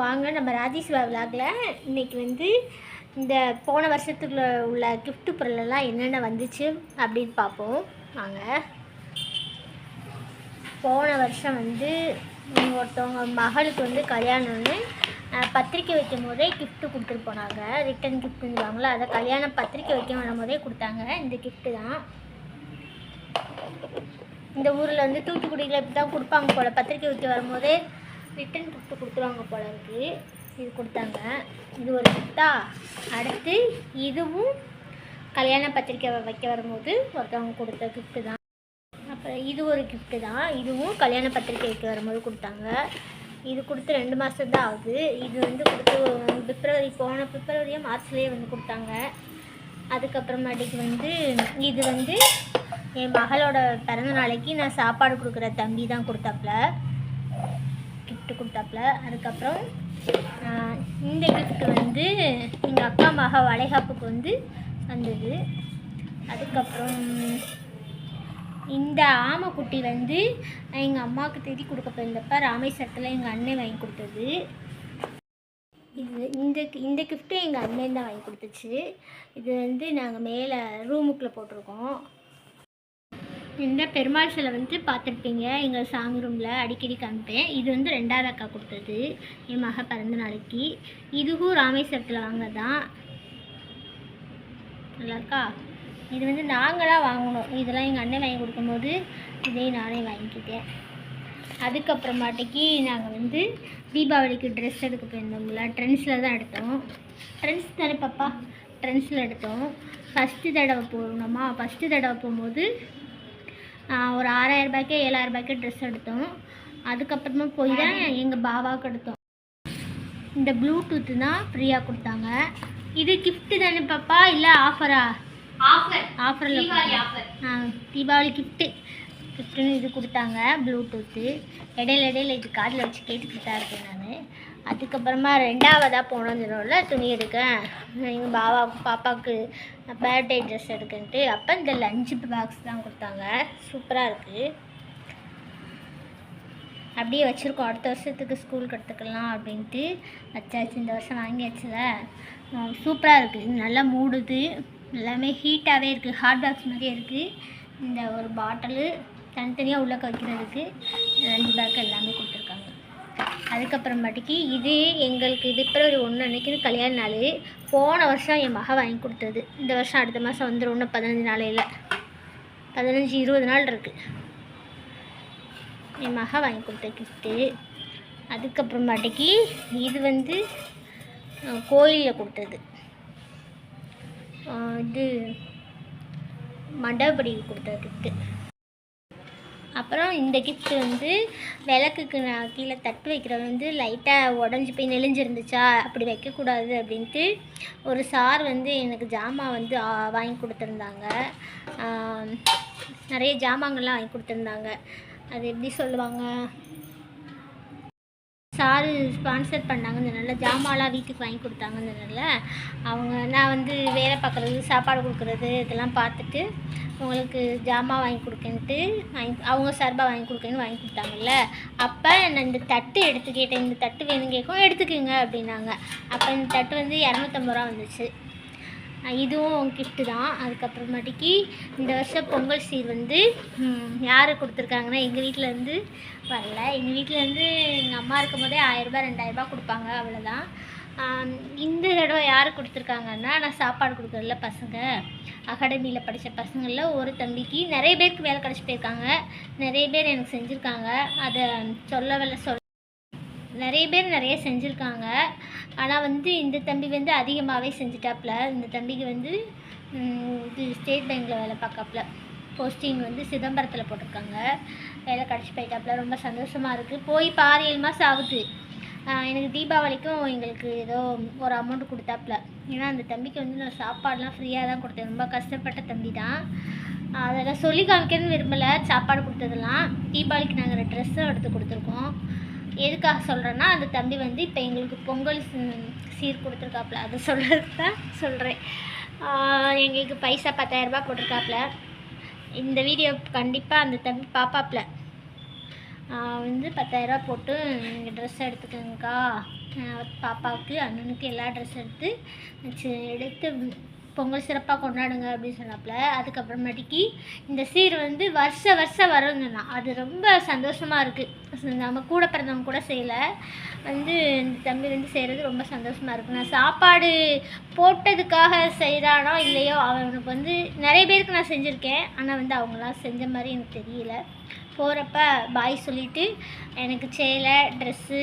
வாங்க நம்ம ராஜேஸ்வரா விலாகில் இன்னைக்கு வந்து இந்த போன வருஷத்துக்குள்ள உள்ள கிஃப்ட் பொருளெல்லாம் என்னென்ன வந்துச்சு அப்படின்னு பார்ப்போம். வாங்க. போன வருஷம் வந்து ஒருத்தவங்க மகளுக்கு வந்து கல்யாணம்னு பத்திரிக்கை வைக்கும் போதே கிஃப்ட்டு கொடுத்துட்டு போனாங்க. ரிட்டன் கிஃப்ட்டுங்கிறாங்களோ அதை கல்யாணம் பத்திரிக்கை வைக்க வரும்போதே கொடுத்தாங்க. இந்த கிஃப்ட்டு தான். இந்த ஊரில் வந்து தூத்துக்குடியில் இப்படி தான் கொடுப்பாங்க போல். பத்திரிக்கை வைக்க வரும்போதே ரிட்டன் gift கொடுத்துருவாங்க போல இருக்கு. இது கொடுத்தாங்க. இது ஒரு கிஃப்டா அடுத்து இதுவும் கல்யாண பத்திரிக்கை வைக்க வரும்போது ஒருத்தவங்க கொடுத்த கிஃப்ட்டு தான். அப்புறம் இது ஒரு கிஃப்ட்டு தான். இதுவும் கல்யாண பத்திரிக்கை வைக்க வரும்போது கொடுத்தாங்க. இது கொடுத்து ரெண்டு மாதம் தான் ஆகுது. இது வந்து கொடுத்து பிப்ரவரி போன பிப்ரவரியோ மார்ச்லேயே வந்து கொடுத்தாங்க. அதுக்கப்புறமாட்டிக்கு வந்து இது வந்து என் மகளோட பிறந்த நாளைக்கு நான் சாப்பாடு கொடுக்குற தம்பி தான் கொடுத்தாப்புல. Gift கொடுத்தாப்புல. அதுக்கப்புறம் இந்த கிஃப்ட்டு வந்து எங்கள் அக்கா மக வளைகாப்புக்கு வந்து வந்தது. அதுக்கப்புறம் இந்த ஆமைக்குட்டி வந்து எங்கள் அம்மாவுக்கு தேடி கொடுக்க போயிருந்தப்ப ராமேஸ்வரத்தில் எங்கள் அண்ணன் வாங்கி கொடுத்தது. இது இந்த இந்த கிஃப்ட்டு எங்கள் அண்ணன் தான் வாங்கி கொடுத்துச்சு. இது வந்து நாங்கள் மேலே ரூமுக்குள்ளே போட்டிருக்கோம். இந்த பெருமாள் சிலை வந்து பார்த்துருப்பீங்க. எங்கள் சாங் ரூமில் அடிக்கடி காமிப்பேன். இது வந்து ரெண்டாவது அக்கா கொடுத்தது. என் மக பிறந்த நாளைக்கு. இதுவும் ராமேஸ்வரத்தில் வாங்க தான் இருக்கா? இது வந்து நாங்களாக வாங்கணும். இதெல்லாம் எங்கள் அண்ணன் வாங்கி கொடுக்கும்போது இதையும் நானே வாங்கிக்கிட்டேன். அதுக்கப்புறமாட்டிக்கு நாங்கள் வந்து தீபாவளிக்கு ட்ரெஸ் எடுக்க போயிருந்தோம்ல. ட்ரெண்ட்ஸில் தான் எடுத்தோம். ட்ரெண்ட்ஸ் தானே பாப்பா? ட்ரெண்ட்ஸில் எடுத்தோம். ஃபஸ்ட்டு தடவை போகணுமா? ஃபஸ்ட்டு தடவை போகும்போது ஒரு ஆறாயிரம் ரூபாய்க்கு ஏழாயிரம் ரூபாய்க்கு ட்ரெஸ் எடுத்தோம். அதுக்கப்புறமா போய் தான் எங்கள் பாபாவுக்கு எடுத்தோம். இந்த ப்ளூடூத்து தான் ஃப்ரீயாக கொடுத்தாங்க. இது gift தானே பாப்பா? இல்லை ஆஃபரா ஆஃபர் ஆஃபரில் ஆ தீபாவளி கிஃப்ட்டு கிஃப்ட்டுன்னு இது கொடுத்தாங்க ப்ளூடூத்து இடையில இடையில இது காதில் வச்சு கேட்டுக்கிட்டு தான் இருக்கேன் நான். அதுக்கப்புறமா ரெண்டாவதாக போனதுனால துணி எடுக்க. எங்கள் பாபாவுக்கு பாப்பாவுக்கு பர்த்டே ட்ரெஸ் எடுக்கன்ட்டு அப்போ இந்த லஞ்ச் பாக்ஸ் தான் கொடுத்தாங்க. சூப்பராக இருக்குது அப்படியே வச்சுருக்கோம். அடுத்த வருஷத்துக்கு ஸ்கூலுக்கு எடுத்துக்கலாம் அப்படின்ட்டு வச்சாச்சு. இந்த வருஷம் வாங்கியாச்சுல. சூப்பராக இருக்குது நல்லா மூடுது. எல்லாமே ஹீட்டாகவே இருக்குது ஹாட் பாக்ஸ் மாதிரியே இருக்குது இந்த ஒரு பாட்டிலு தனித்தனியாக உள்ளக்க வைக்கிறதுக்கு லஞ்ச் பேக் அதுக்கப்புறமாட்டிக்கு இது எங்களுக்கு பிப்ரவரி ஒன்று அன்னைக்கு கல்யாண நாள். போன வருஷம் என் மக வாங்கி கொடுத்தது. இந்த வருஷம் அடுத்த மாதம் வந்துடும் இன்னும் பதினஞ்சு நாளையில். பதினஞ்சு இருபது நாள் இருக்குது என் மக வாங்கி கொடுத்த கிஃப்ட்டு அதுக்கப்புறமாட்டிக்கு இது வந்து கோயிலில் கொடுத்தது. இது மண்டபடி கொடுத்த கிஃப்ட்டு அப்புறம் இந்த கிஃப்ட் வந்து விளக்குக்கு நான் கீழே தட்டு வைக்கிறது வந்து லைட்டாக உடஞ்சி போய் நெளிஞ்சிருந்துச்சா? அப்படி வைக்கக்கூடாது அப்படின்ட்டு ஒரு சார் வந்து எனக்கு ஜாமான் வந்து வாங்கி கொடுத்துருந்தாங்க. நிறைய ஜாமான்கள்லாம் வாங்கி கொடுத்துருந்தாங்க. அது எப்படி சொல்லுவாங்க? சாரு ஸ்பான்சர் பண்ணாங்க இந்த நல்ல வீட்டுக்கு வாங்கி கொடுத்தாங்கன்னு நல்ல அவங்க நான் வந்து வேலை பார்க்குறது சாப்பாடு கொடுக்குறது இதெல்லாம் பார்த்துட்டு உங்களுக்கு ஜாமான் வாங்கி கொடுக்கன்ட்டு வாங்கி அவங்க சார்பாக வாங்கி கொடுக்கன்னு வாங்கி கொடுத்தாங்கல்ல. அப்போ நான் இந்த தட்டு எடுத்து கேட்டேன் இந்த தட்டு வேணும் கேட்கும் எடுத்துக்கோங்க அப்படின்னாங்க. அப்போ இந்த தட்டு வந்து இரநூத்தம்பது ரூபா வந்துச்சு. இதுவும் கிஃப்ட்டு தான். அதுக்கப்புறமாட்டிக்கு இந்த வருஷம் பொங்கல் சீர் வந்து யார் கொடுத்துருக்காங்கன்னா எங்கள் வீட்டில் வந்து வரல. எங்கள் வீட்டில் வந்து எங்கள் அம்மா இருக்கும் போதே ஆயிரரூபா ரெண்டாயிரரூபா கொடுப்பாங்க அவ்வளோதான் இந்த தடவை யார் கொடுத்துருக்காங்கன்னா நான் சாப்பாடு கொடுக்குறதுல பசங்க அகாடமியில் படித்த பசங்களில் ஒரு தம்பிக்கு நிறைய பேருக்கு வேலை கிடச்சி போயிருக்காங்க. நிறைய பேர் எனக்கு செஞ்சுருக்காங்க. அதை சொல்லவில்லை சொல் நிறைய பேர் நிறைய செஞ்சுருக்காங்க. ஆனால் வந்து இந்த தம்பி வந்து அதிகமாகவே செஞ்சுட்டாப்புல. இந்த தம்பிக்கு வந்து இது ஸ்டேட் பேங்க்கில் வேலை பார்க்காப்புல. போஸ்டிங் வந்து சிதம்பரத்தில் போட்டிருக்காங்க. வேலை கிடச்சி போயிட்டாப்புல. ரொம்ப சந்தோஷமாக இருக்குது போய் பாரு ஏழு மாதம் ஆகுது. எனக்கு தீபாவளிக்கும் எங்களுக்கு ஏதோ ஒரு அமௌண்ட் கொடுத்தாப்புல. ஏன்னா அந்த தம்பிக்கு வந்து நான் சாப்பாடெலாம் ஃப்ரீயாக தான் கொடுத்தேன். ரொம்ப கஷ்டப்பட்ட தம்பி தான். அதெல்லாம் சொல்லி காமிக்கணும்னு விரும்பலை. சாப்பாடு கொடுத்ததெல்லாம். தீபாவளிக்கு நாங்கள் ட்ரெஸ்ஸும் எடுத்து கொடுத்துருக்கோம். எதுக்காக சொல்கிறேன்னா அந்த தம்பி வந்து இப்போ எங்களுக்கு பொங்கல் சீர் கொடுத்துருக்காப்புல. அதை சொல்கிறது தான் சொல்கிறேன் எங்களுக்கு பைசா பத்தாயிரரூபா போட்டிருக்காப்புல. இந்த வீடியோ கண்டிப்பாக அந்த தம்பி பாப்பாப்புல. வந்து பத்தாயிரரூபா போட்டு நீங்கள் ட்ரெஸ் எடுத்துக்கோங்கக்கா. பாப்பாவுக்கு அண்ணனுக்கு எல்லா ட்ரெஸ் எடுத்து வச்சு எடுத்து பொங்கல் சிறப்பாக கொண்டாடுங்க அப்படின்னு சொன்னாப்புல அதுக்கப்புறமேட்டிக்கு இந்த சீர் வந்து வருஷ வருஷம் வரும்னு சொன்னான் அது ரொம்ப சந்தோஷமாக இருக்குது நம்ம கூட பிறந்தவங்க கூட செய்யலை. வந்து இந்த தம்பி வந்து செய்கிறது ரொம்ப சந்தோஷமாக இருக்குது நான் சாப்பாடு போட்டதுக்காக செய்கிறானோ இல்லையோ அவனுக்கு வந்து நிறைய பேருக்கு நான் செஞ்சுருக்கேன். ஆனால் வந்து அவங்களாம் செஞ்ச மாதிரி எனக்கு தெரியல. போகிறப்ப பாய் சொல்லிவிட்டு எனக்கு சேலை ட்ரெஸ்ஸு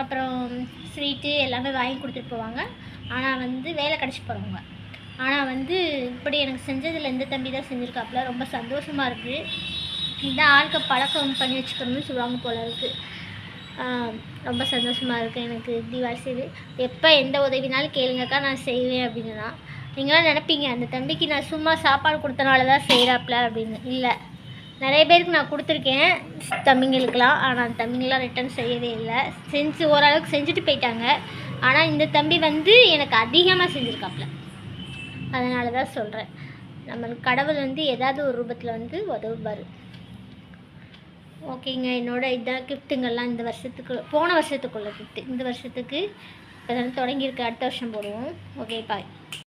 அப்புறம் ஸ்வீட்டு எல்லாமே வாங்கி கொடுத்துட்டு போவாங்க. ஆனால் வந்து வேலை கிடச்சி போகிறவங்க ஆனால் வந்து இப்படி எனக்கு செஞ்சதில் எந்த தம்பி தான் செஞ்சுருக்காப்புல. ரொம்ப சந்தோஷமாக இருக்குது இதான் ஆளுக்கு பழக்கம் பண்ணி வச்சுக்கணும்னு சொல்லுவாங்க போல இருக்குது ரொம்ப சந்தோஷமாக இருக்குது எனக்கு தீபாவளி செய்து எப்போ எந்த உதவினாலும் கேளுங்கக்கா நான் செய்வேன் அப்படின்னா. நீங்களாம் நினைப்பீங்க அந்த தம்பிக்கு நான் சும்மா சாப்பாடு கொடுத்தனால தான் செய்கிறாப்புல அப்படின்னு. இல்லை. நிறைய பேருக்கு நான் கொடுத்துருக்கேன் தம்பிங்களுக்கெலாம் ஆனால் அந்த தம்பிங்களாம் ரிட்டர்ன் செய்யவே இல்லை. செஞ்சு ஓரளவுக்கு செஞ்சுட்டு போயிட்டாங்க. ஆனால் இந்த தம்பி வந்து எனக்கு அதிகமாக செஞ்சுருக்காப்புல அதனால தான் சொல்கிறேன் நம்மளுக்கு கடவுள் வந்து ஏதாவது ஒரு ரூபத்தில் வந்து உதவுவார். ஓகேங்க என்னோட இதாக கிஃப்ட்டுங்கள்லாம் இந்த வருஷத்துக்கு போன வருஷத்துக்குள்ள கிஃப்ட்டு இந்த வருஷத்துக்கு இப்போ தான் தொடங்கியிருக்கு அடுத்த வருஷம் போடுவோம். Okay bye